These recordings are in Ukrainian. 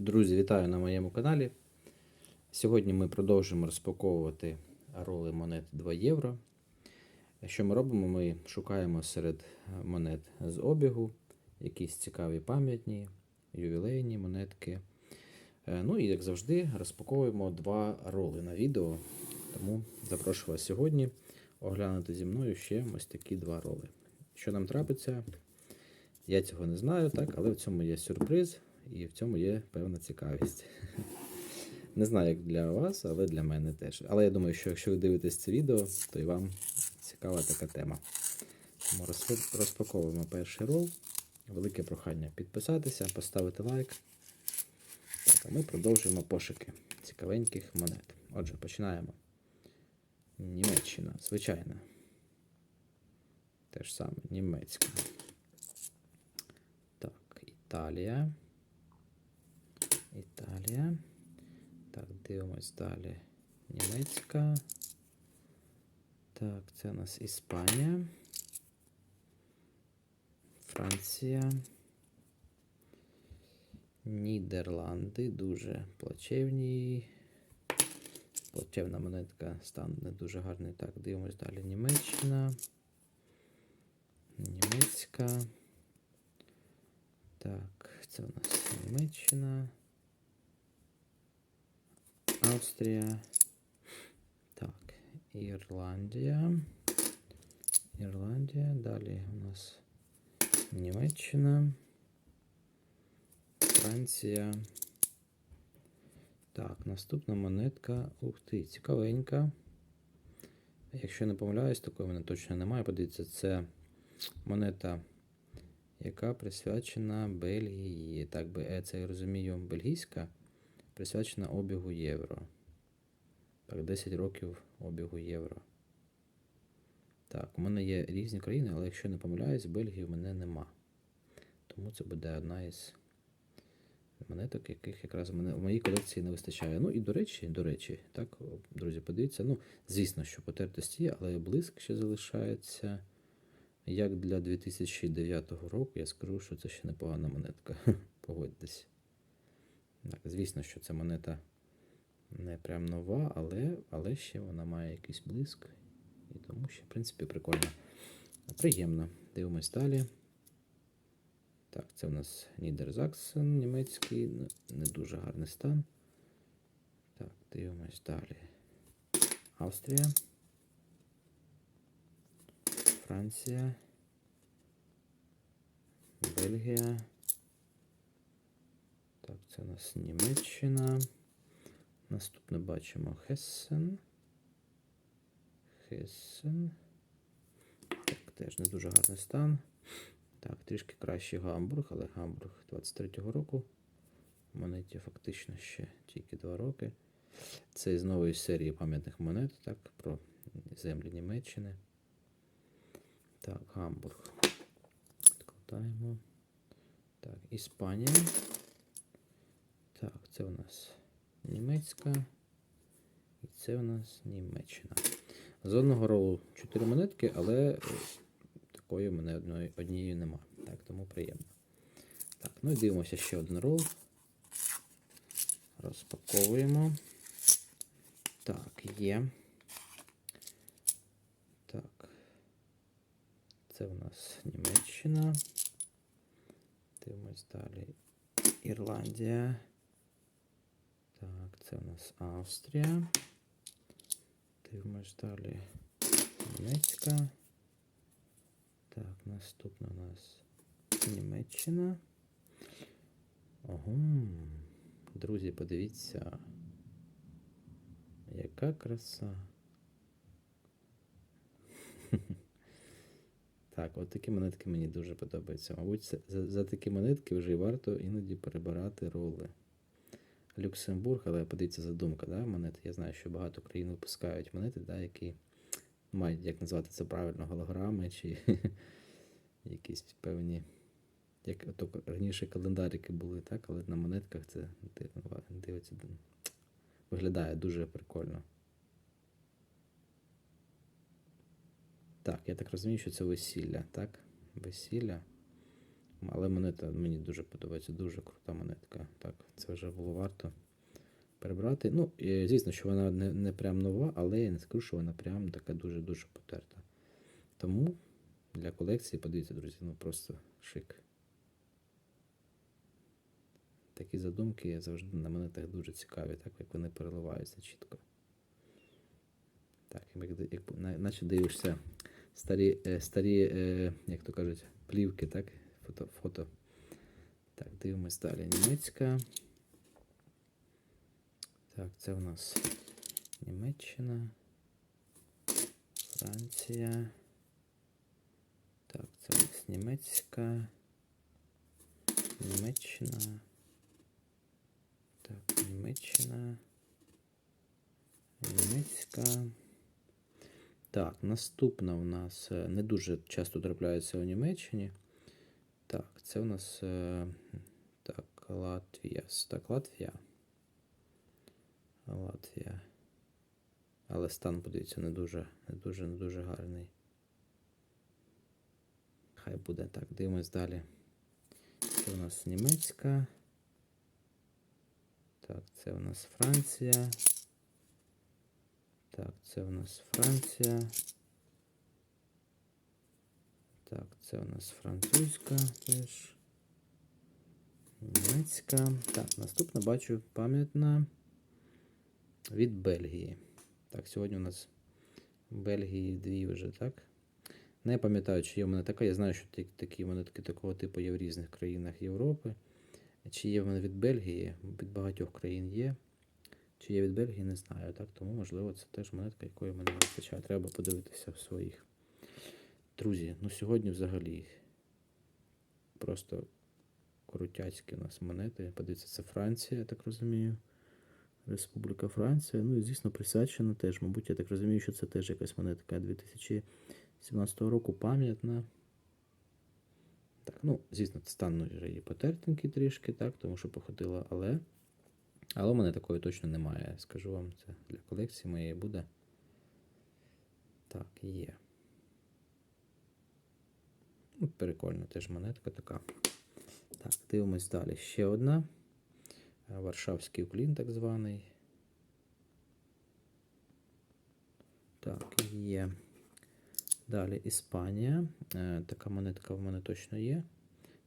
Друзі, вітаю на моєму каналі. Сьогодні ми продовжуємо розпаковувати роли монет 2 євро. Що ми робимо? Ми шукаємо серед монет з обігу якісь цікаві пам'ятні, ювілейні монетки. Е, Ну і як завжди, розпаковуємо два роли на відео. Тому запрошую вас сьогодні оглянути зі мною ще ось такі два роли. Що нам трапиться, я цього не знаю, так, але в цьому є сюрприз і в цьому є певна цікавість. Не знаю, як для вас, але для мене теж. Але я думаю, що якщо ви дивитесь це відео, то і вам цікава така тема. Тому розпаковуємо перший рол. Велике прохання підписатися, поставити лайк. Так, а ми продовжуємо пошуки цікавеньких монет. Отже, починаємо. Німеччина, звичайно. Те ж саме, німецька. Так, Італія. Італія. Так, дивимось далі. Німецька. Так, це у нас Іспанія. Франція. Нідерланди. Дуже плачевні. Плачевна монетка, стан не дуже гарний. Так, дивимось далі. Німеччина. Німецька. Так, це у нас Німеччина. Австрія. Так, Ірландія. Ірландія. Далі у нас Німеччина. Франція. Так, наступна монетка. Ух ти, цікавенька. Якщо не помиляюсь, такої мене точно немає. Подивіться, це монета, яка присвячена Бельгії. Так би е, це я розумію, бельгійська, присвячена обігу євро. Так, 10 років обігу євро. Так, у мене є різні країни, але якщо не помиляюсь, Бельгії в мене нема. Тому це буде одна із монеток, яких якраз в мене в моїй колекції не вистачає. Ну і до речі, до речі, так, друзі, подивіться. Ну, звісно, що потертості є, але блиск ще залишається. Як для 2009 року, я скажу, що це ще непогана монетка. Погодьтесь. Звісно, що ця монета не прям нова, але, але ще вона має якийсь блиск. І тому ще, в принципі, прикольно. Приємно. Дивимось далі. Так, це у нас Нідерзаксен німецький, не дуже гарний стан. Так, дивимось далі. Австрія. Франція. Бельгія. Так, це у нас Німеччина. Наступне бачимо Хессен. Хессен. Так, теж не дуже гарний стан. Так, трішки кращий Гамбург, але Гамбург 23-го року. Монеті фактично ще тільки 2 роки. Це із нової серії пам'ятних монет, так, про землі Німеччини. Так, Гамбург. Відкладаємо. Так, Іспанія. Так, це у нас німецька. І це у нас Німеччина. З одного ролу 4 монетки, але е, такої в мене одної, однієї нема. Так, тому приємно. Так, ну і дивимося ще один рол. Розпаковуємо. Так, є. Так. Це у нас Німеччина. Дивимось далі. Ірландія. Це у нас Австрія. Дивимось далі. Німецька. Так, наступна у нас Німеччина. Ого. Друзі, подивіться. Яка краса. Так, от такі монетки мені дуже подобаються. Мабуть, за, за такі монетки вже й варто іноді перебирати роли. Люксембург, але подивіться задумка, да, монети. Я знаю, що багато країн випускають монети, да, які мають, як назвати це правильно, голограми чи якісь певні. Як ото раніше календарики були, так, але на монетках це дивиться, виглядає дуже прикольно. Так, я так розумію, що це весілля, так? Весілля. Але монета мені дуже подобається, дуже крута монетка. Так, це вже було варто перебрати. Ну, звісно, що вона не, не прям нова, але я не скажу, що вона прям така дуже-дуже потерта. Тому для колекції, подивіться, друзі, ну просто шик. Такі задумки завжди на монетах дуже цікаві, так як вони переливаються чітко. Так, як, як, наче дивишся старі, е, старі е, як то кажуть, плівки, так? Фото, фото. Так, дивимось далі. Німецька. Так, це у нас Німеччина. Франція. Так, це у нас німецька. Німеччина. Так, Німеччина. Німецька. Так, наступна у нас е, не дуже часто трапляється у Німеччині. Так, це у нас е, так, Латвія. Так, Латвія. Латвія. Але стан, подивіться, не дуже, не дуже, не дуже гарний. Хай буде так, дивимось далі. Це у нас німецька. Так, це у нас Франція. Так, це у нас Франція. Так, це у нас французька теж. Німецька. Так, наступна бачу пам'ятна від Бельгії. Так, сьогодні у нас Бельгії дві вже, так? Не пам'ятаю, чи є в мене така. Я знаю, що такі монетки такого типу є в різних країнах Європи. Чи є в мене від Бельгії? Від багатьох країн є. Чи є від Бельгії, не знаю. Так? Тому, можливо, це теж монетка, якої мене не вистачає. Треба подивитися в своїх. Друзі, ну сьогодні взагалі просто крутяцькі у нас монети. Подивіться, це Франція, я так розумію. Республіка Франція. Ну і звісно, присвячена теж. Мабуть, я так розумію, що це теж якась монетка 2017 року пам'ятна. Так, ну, звісно, стан вже її потертенький трішки, так, тому що походила, але. Але в мене такої точно немає. Скажу вам, це для колекції моєї буде. Так, є. Ну, Прикольна теж монетка така. Так, дивимось далі. Ще одна. Е, Варшавський уклін, так званий. Так, є. Далі Іспанія. Е, Така монетка в мене точно є.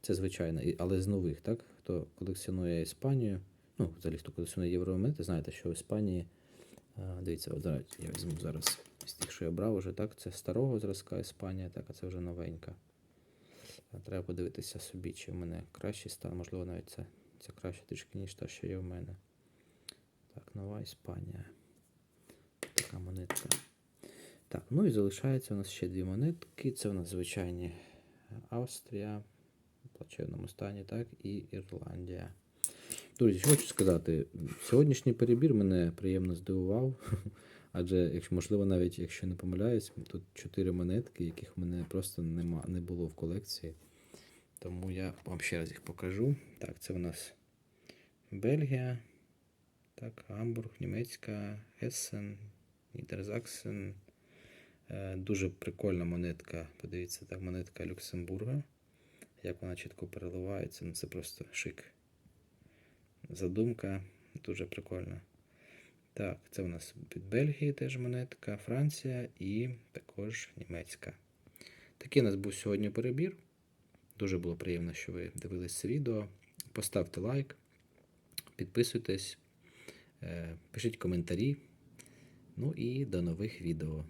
Це звичайна, і- але з нових, так? Хто колекціонує Іспанію, ну, взагалі, хто колекціонує євромонети, знаєте, що в Іспанії. е, Дивіться, от я візьму зараз з тих, що я брав уже, так? Це старого зразка Іспанія, так, а це вже новенька. Треба подивитися собі, чи в мене кращий стан, можливо, навіть це, це краще трішки, ніж та, що є в мене. Так, нова Іспанія. Така монетка. Так, ну і залишається у нас ще дві монетки. Це у нас звичайні Австрія в плачевному стані, так, і Ірландія. Друзі, що хочу сказати, сьогоднішній перебір мене приємно здивував. Адже, якщо можливо, навіть якщо не помиляюсь, тут чотири монетки, яких в мене просто нема, не було в колекції. Тому я вам ще раз їх покажу. Так, це у нас Бельгія, так, Гамбург, Німецька, Ессен, Нідерзаксен. Дуже прикольна монетка. Подивіться, так, монетка Люксембурга. Як вона чітко переливається, ну це просто шик. Задумка дуже прикольна. Так, це у нас від Бельгії теж монетка, Франція і також німецька. Такий у нас був сьогодні перебір. Дуже було приємно, що ви дивились це відео. Поставте лайк, підписуйтесь, е, пишіть коментарі. Ну і до нових відео.